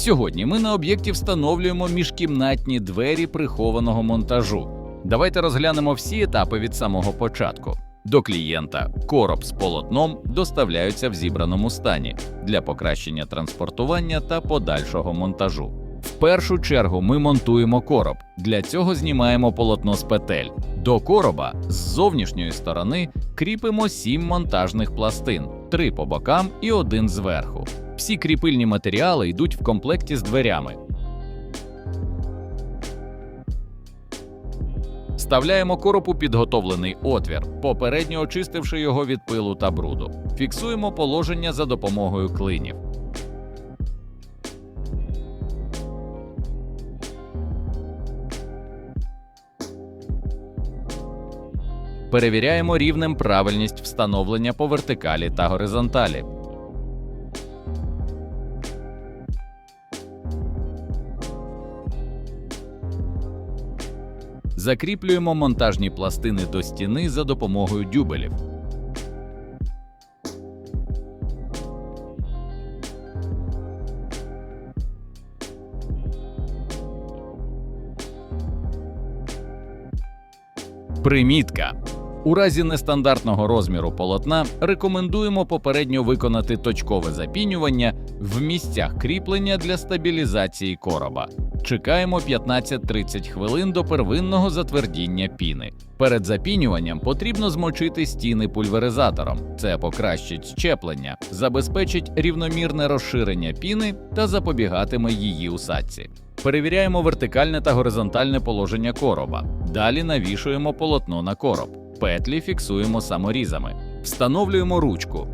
Сьогодні ми на об'єкті встановлюємо міжкімнатні двері прихованого монтажу. Давайте розглянемо всі етапи від самого початку. До клієнта короб з полотном доставляються в зібраному стані для покращення транспортування та подальшого монтажу. В першу чергу ми монтуємо короб. Для цього знімаємо полотно з петель. До короба з зовнішньої сторони кріпимо сім монтажних пластин, три по бокам і один зверху. Всі кріпильні матеріали йдуть в комплекті з дверями. Вставляємо короб у підготовлений отвір, попередньо очистивши його від пилу та бруду. Фіксуємо положення за допомогою клинів. Перевіряємо рівнем правильність встановлення по вертикалі та горизонталі. Закріплюємо монтажні пластини до стіни за допомогою дюбелів. Примітка. У разі нестандартного розміру полотна рекомендуємо попередньо виконати точкове запінювання в місцях кріплення для стабілізації короба. Чекаємо 15-30 хвилин до первинного затвердіння піни. Перед запінюванням потрібно змочити стіни пульверизатором. Це покращить щеплення, забезпечить рівномірне розширення піни та запобігатиме її усадці. Перевіряємо вертикальне та горизонтальне положення короба. Далі навішуємо полотно на короб. Петлі фіксуємо саморізами. Встановлюємо ручку.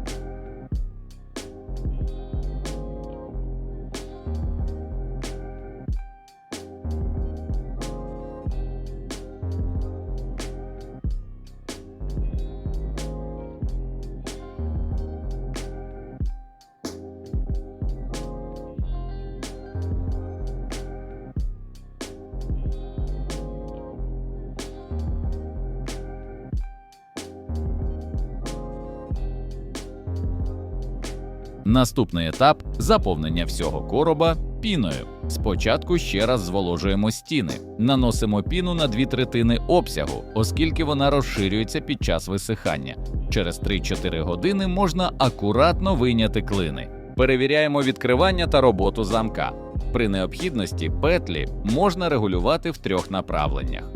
Наступний етап заповнення всього короба піною. Спочатку ще раз зволожуємо стіни, наносимо піну на дві третини обсягу, оскільки вона розширюється під час висихання. Через 3-4 години можна акуратно вийняти клини. Перевіряємо відкривання та роботу замка. При необхідності петлі можна регулювати в трьох направленнях.